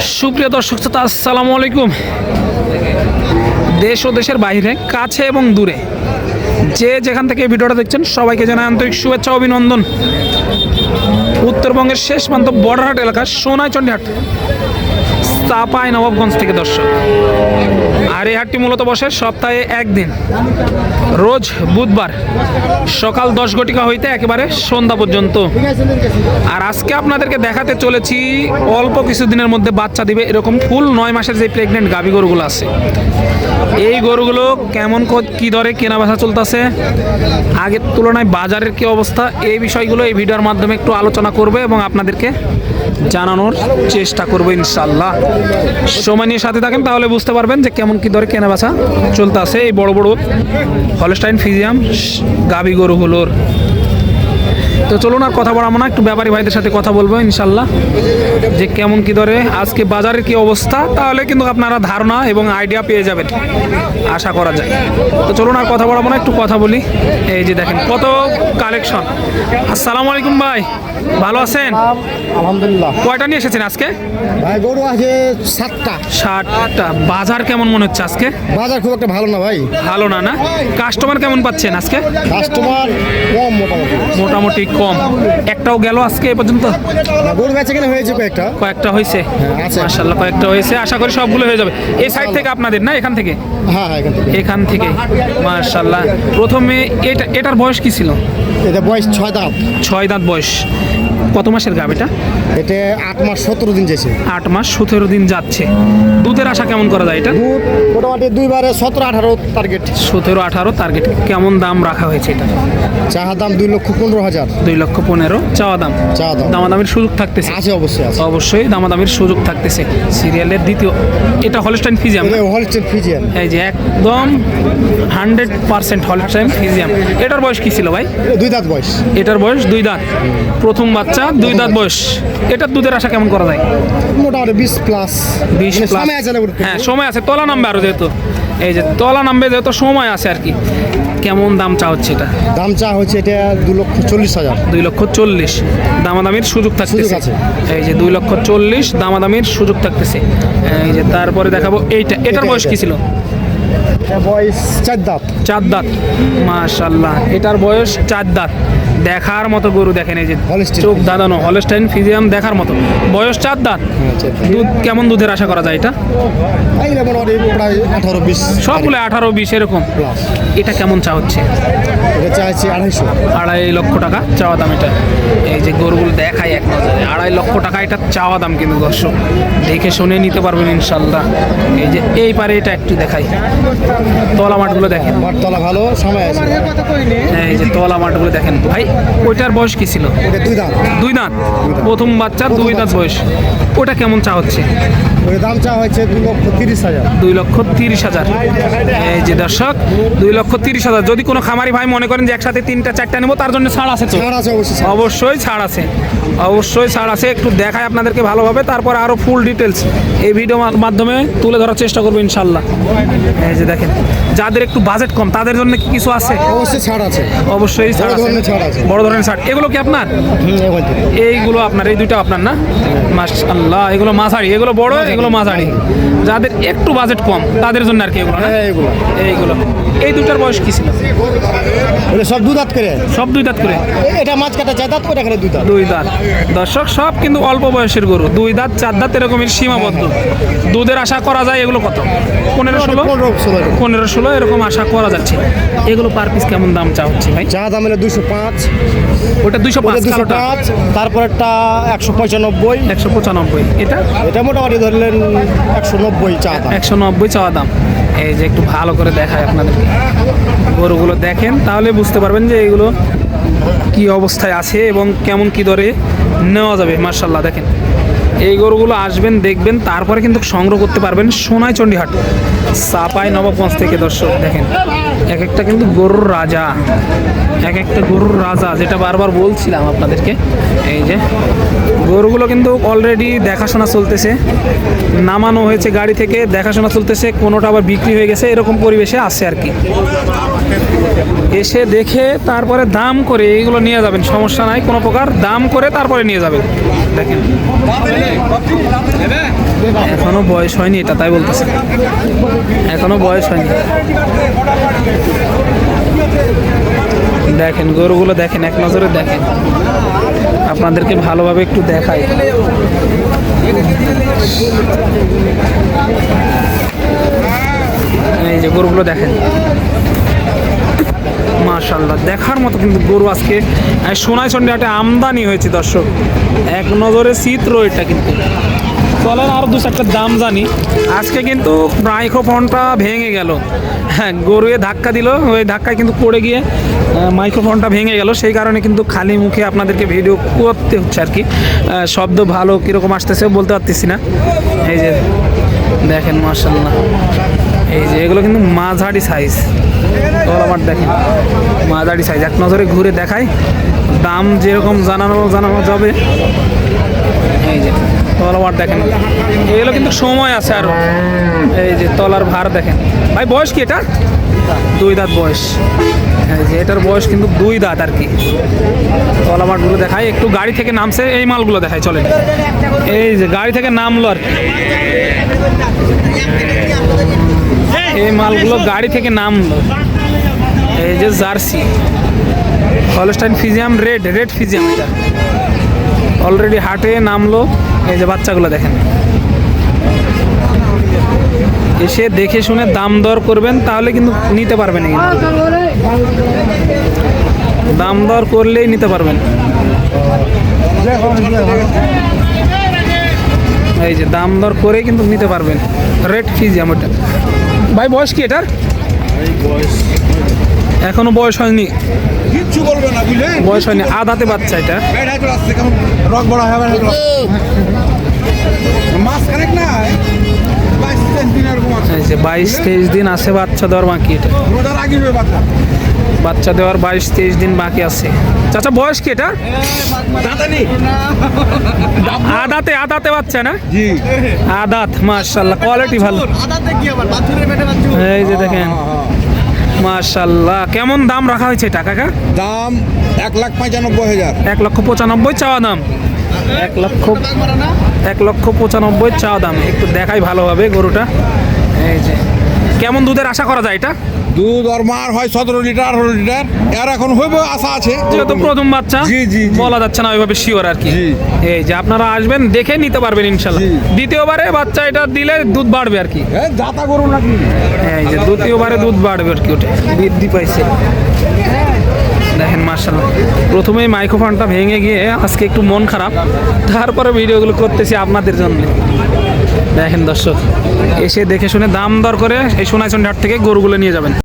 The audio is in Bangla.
সুপ্রিয় দর্শক শ্রোতা, আসসালামু আলাইকুম। দেশ ও দেশের বাইরে, কাছে এবং দূরে যে যেখান থেকে ভিডিওটা দেখছেন, সবাইকে জানাই আন্তরিক শুভেচ্ছা, অভিনন্দন। উত্তরবঙ্গের শেষ প্রান্ত বর্ডারহাট এলাকা, সোনাইচন্ডীহাট। চাপাই নবাবগঞ্জ থেকে দর্শক। আর এই হাটটি মূলত বসে সপ্তাহে একদিন। রোজ বুধবার সকাল দশ ঘটিকা হইতে একেবারে সন্ধ্যা পর্যন্ত। আর আজকে আপনাদেরকে দেখাতে চলেছি, অল্প কিছুদিনের মধ্যে বাচ্চা দিবে এরকম ফুল নয় মাসের যে প্রেগনেন্ট গাভী গরুগুলো আছে। এই গরুগুলো কেমন ক- দরে কেনা বেচা চলতেছে, আগের তুলনায় বাজারের কি অবস্থা, এই বিষয়গুলো এই ভিডিওর মাধ্যমে একটু আলোচনা করবে এবং আপনাদেরকে জানানোর চেষ্টা করব ইনশাল্লাহ সময় নিয়ে সাথে থাকেন, তাহলে বুঝতে পারবেন যে কেমন কি দরে কেনা বেচা চলতে আছে এই বড় বড় হলস্টাইন ফিজিয়াম গাভী গরুগুলোর তো চলুন আর কথা বলাবো না একটু ব্যাপারী ভাইদের সাথে কথা বলব ইনশাল্লাহ। যে কেমন কি দরে আজকে বাজারের কি অবস্থা তাহলে কিন্তু আপনারা ধারণা এবং আইডিয়া পেয়ে যাবেন আশা করা যায়। তো চলুন আর কথা বলাবো না একটু কথা বলি। এই যে দেখেন কত কালেকশন আসসালামু আলাইকুম ভাই ভালো আছেন? আলহামদুলিল্লাহ। কয়টা নিয়ে এসেছেন আজকে? ভাই গরু আছে সাতটা। ষাটটা বাজার কেমন মনে হচ্ছে আজকে? বাজার খুব একটা ভালো না ভাই। ভালো না না? কাস্টমার কেমন পাচ্ছেন আজকে? কাস্টমার কম মোটামুটি। মোটামুটি কম। একটাও গেল আজকে এ পর্যন্ত? গরু বেচা কেনা হয়েছে কয়েকটা। কয়েকটা হয়েছে? মাশাআল্লাহ মাশাল্লাহ কয়েকটা হয়েছে। আশা করি সবগুলো হয়ে যাবে। এই সাইড থেকে আপনাদের না এখান থেকে? হ্যাঁ হ্যাঁ এখান থেকে। এখান থেকে। মাশাল্লাহ প্রথমে এটা এটার বয়স কি ছিল? এটা বয়স ছয় দাঁত। ছয় দাঁত বয়স। কত মাসের গাব এটা? এটা আট মাস সতেরো দিন যাচ্ছে। আট মাস সতেরো দিন যাচ্ছে। দুধের আশা কেমন করা যায় এটা? দুধ মোটামুটি দুইবারে সতেরো আঠারো টার্গেট সতেরো আঠারো টার্গেট কেমন দাম রাখা হয়েছে এটা? চাহার দাম দুই লক্ষ পনেরো হাজার। দুই লক্ষ পনেরো। চাওয়া দাম? চাওয়া দাম। দামাদামির সুযোগ থাকতেছে? আছে অবশ্যই আছে। অবশ্যই দামাদামির সুযোগ থাকতেছে। সিরিয়ালের দ্বিতীয় এটা হলস্টাইন ফিজিয়াম এটা হলস্টেন ফিজিয়ান এই যে একদম হান্ড্রেড পার্সেন্ট হলস্টাইন ফিজিয়াম এটার বয়স কি ছিল ভাই? এটা দুই দাঁত বয়স। এটার বয়স দুই দাঁত। প্রথম বাচ্চা। দুই দাঁত বয়স। এটার দুধের আশা কেমন করা যায়? মোটামুটি বিশ প্লাস বিশ প্লাস সময় আছে হ্যাঁ সময় আছে। তলা নামবে আরও যেহেতু। এই যে তলা নামবে যেহেতু সময় আছে আর কি। কেমন দাম চা হচ্ছে এটা? দাম চা হচ্ছে এটা দু লক্ষ চল্লিশ হাজার। দুই লক্ষ চল্লিশ। দামাদামির সুযোগ থাকতেছে। এই যে দুই লক্ষ চল্লিশ দামাদামির সুযোগ থাকতেছে। এই যে তারপরে দেখাবো এইটা। এটার বয়স কি ছিল? বয়স চার দাঁত। চার দাঁত। মাশাল্লাহ এটার বয়স চার দাঁত। দেখার মতো গরু দেখেন এই যে চোখ দাদানো হলস্টাইন ফিজিয়াম দেখার মতো। বয়স চার দাঁত। দুধ কেমন দুধের আশা করা যায় এটা? সবগুলো আঠারো বিশ এরকম। এটা কেমন চা হচ্ছে? এটা চাইছি আড়াইশো। আড়াই লক্ষ টাকা চাওয়া দাম এটা। এই যে গরুগুলো দেখাই এক নজরে। আড়াই লক্ষ টাকা এটা চাওয়া দাম কিন্তু দর্শক। দেখে শুনে নিতে পারবেন ইনশাল্লাহ এই যে এই পারে এটা একটু দেখাই। তলা মাঠগুলো দেখেন। মাঠতলা ভালো সময় আছে। এই যে তলা মাঠগুলো দেখেন। ভাই ওইটার বয়স কি ছিল? দুই দাম দুই দাঁত? প্রথম বাচ্চা দুই দাঁত বয়স। ওটা কেমন চা হচ্ছে? দাম চা হয়েছে দু লক্ষ তিরিশ হাজার। দুই লক্ষ তিরিশ হাজার। এই যে দর্শক দুই লক্ষ তিরিশ হাজার। যদি কোনো খামারি ভাই মনে করেন যে একসাথে তিনটা চারটা নেব তার জন্য ছাড় আছে তো? ছাড় আছে অবশ্যই ছাড়। অবশ্যই ছাড় আছে। অবশ্যই ছাড় আছে। একটু দেখায় আপনাদেরকে ভালোভাবে। তারপর আরও ফুল ডিটেলস এই ভিডিও মাধ্যমে তুলে ধরার চেষ্টা করব ইনশাল্লাহ। এই যে দেখেন যাদের একটু বাজেট কম তাদের জন্য কি কিছু আছে? অবশ্যই ছাড় আছে। অবশ্যই ছাড় আছে। বড় ধরনের ছাড়। এগুলো কি আপনার। এইগুলো আপনার এই দুইটা আপনার না? মাশাআল্লাহ এগুলো মাঝারি এগুলো বড় এগুলো মাঝারি। যাদের একটু বাজেট কম তাদের জন্য আর কি এগুলো না? হ্যাঁ এইগুলো। এই দুটার বয়স কি ছিল? সব দু দাঁত করে? সব দুই দাঁত করে? এটা মাছ কাটা চার দাঁত এখানে দুই দাঁত। দুই দাঁত। দর্শক সব কিন্তু অল্প বয়সের গরু। দুই দাঁত চার দাঁত এরকমের সীমাবদ্ধ। দুধের আশা করা যায় এগুলো কত? পনেরো ষোলো? পনেরো ষোলো। পনেরো ষোলো? এরকম আশা করা যাচ্ছে। এগুলো পার পিস কেমন দাম চা হচ্ছে ভাই? চা দাম হলো দুশো পাঁচ। ওটা ওটা পাঁচ দুশো পাঁচ তারপরটা একশো পঁচানব্বই। একশো পঁচানব্বই। এটা? এটা মোটামুটি ধরলেন একশো নব্বই চা দাম। একশো নব্বই চা দাম। এই যে একটু ভালো করে দেখায় আপনাদেরকে। গরুগুলো দেখেন তাহলে বুঝতে পারবেন যে এগুলো কি অবস্থায় আছে এবং কেমন কি দরে নেওয়া যাবে মার্শাল্লাহ দেখেন। এই গরুগুলো আসবেন দেখবেন তারপরে কিন্তু সংগ্রহ করতে পারবেন সোনাই চণ্ডীহাট সাপাই নবাবগঞ্জ থেকে দর্শক, দেখেন, এক একটা কিন্তু গরুর রাজা, এক একটা গরুর রাজা, যেটা বারবার বলছিলাম আপনাদেরকে, এই যে, গরুগুলো কিন্তু অলরেডি দেখাশোনা চলতেছে, নামানো হয়েছে গাড়ি থেকে, দেখাশোনা চলতেছে, কোনোটা আবার বিক্রি হয়ে গেছে, এরকম পরিবেশে আছে আর কি। এসে দেখে তারপরে দাম করে এইগুলো নিয়ে যাবেন, সমস্যা নাই, কোনো প্রকার, দাম করে তারপরে নিয়ে যাবেন। দেখেন, এখনও বয়স হয়নি এটা, তাই বলতেছে। এখনও বয়স হয়নি। দেখেন, গরুগুলো দেখেন, এক নজরে দেখেন। আপনাদেরকে ভালোভাবে একটু দেখাই। এই যে গরুগুলো দেখেন। মাশাল্লাহ দেখার মতো কিন্তু গরু আজকে। সোনাই হাটে আমদানি হয়েছে দর্শক। এক নজরে চিত্র এটা কিন্তু। চলেন আরও দু চারটা দাম জানি। আজকে কিন্তু মাইক্রোফোনটা ভেঙে গেল। হ্যাঁ গরুয়ে ধাক্কা দিল, ওই ধাক্কায় কিন্তু পড়ে গিয়ে মাইক্রোফোনটা ভেঙে গেল। সেই কারণে কিন্তু খালি মুখে আপনাদেরকে ভিডিও করতে হচ্ছে আর কি। শব্দ ভালো কীরকম আসতেছে বলতে পারতেছি না। এই যে দেখেন মার্শাল্লাহ এই যে এগুলো কিন্তু মাঝারি সাইজ আমার দেখেন মাঝারি সাইজ এক নজরে ঘুরে দেখাই। দাম যেরকম জানানো জানানো যাবে। এই যে তলাবার দেখেন। এগুলো কিন্তু সময় আছে আরও এই যে তলার ভার দেখেন। ভাই, বয়স কি এটা? দুই দাঁত বয়স। এই যে এটার বয়স কিন্তু দুই দাঁত আর কি। তলাবারগুলো দেখায় একটু গাড়ি থেকে নামছে, এই মালগুলো দেখায় চলেন। এই যে গাড়ি থেকে নামলো আর কি। এই মালগুলো গাড়ি থেকে নামলো। এই যে Jersey. Holstein Friesian, red red Friesian এটা। অলরেডি হাটে নামলো। এই যে বাচ্চাগুলো দেখেন। এসে দেখে শুনে দাম দর করবেন, তাহলে কিন্তু নিতে পারবেন দাম দর করলেই নিতে পারবেন। এই যে দাম দর করে কিন্তু নিতে পারবেন। রেড ফিজিয়াম ওটা ভাই, বয়স কি এটার? এখনও বয়স হয়নি। কিচ্ছু বলবে না বুঝলে? বয়স হয়নি। আদাতে বাচ্চা এটা। রক বড় হবে না মাছ কানেক না বাইশ তেইশ দিন আছে। বাচ্চা দেওয়ার বাকি এটা। বাচ্চা। দেওয়ার বাইশ তেইশ দিন বাকি আছে। চাচা বয়স কি এটা? নেই আদাতে আদাতে বাচ্চা না? জি। আদাত মার্শাল্লাহ কোয়ালিটি ভালো। এই যে দেখেন। মার্শাল্লাহ কেমন দাম রাখা হয়েছে টাকাটা? দাম এক লাখ পঁচানব্বই হাজার। এক লক্ষ পঁচানব্বই চাওয়া দাম। এক লক্ষ এক লক্ষ পঁচানব্বই চাওয়া দাম। একটু দেখাই ভালোভাবে গরুটা। এই যে। কেমন দুধের আশা করা যায় এটা? দুধ আর মার হয় সতেরো লিটার আঠারো লিটার। এর এখন হইব আশা আছে। যেহেতু প্রথম বাচ্চা জি। বলা যাচ্ছে না ওইভাবে শিওর আর কি। এই যে আপনারা আসবেন দেখে নিতে পারবেন ইনশাল্লাহ। দ্বিতীয়বারে বাচ্চা এটা দিলে দুধ বাড়বে আর কি। হ্যাঁ গরু নাকি? এই যে দ্বিতীয়বারে দুধ বাড়বে আর কি ওটা বৃদ্ধি পাইছে। দেখেন মার্শাল্লাহ প্রথমেই মাইক্রোফোনটা ভেঙে গিয়ে আজকে একটু মন খারাপ। তারপরে ভিডিওগুলো করতেছি আপনাদের জন্য। দেখেন দর্শক, এসে দেখে শুনে দাম দর করে এই সোনাইচন্ডি হাট থেকে গরুগুলো নিয়ে যাবেন।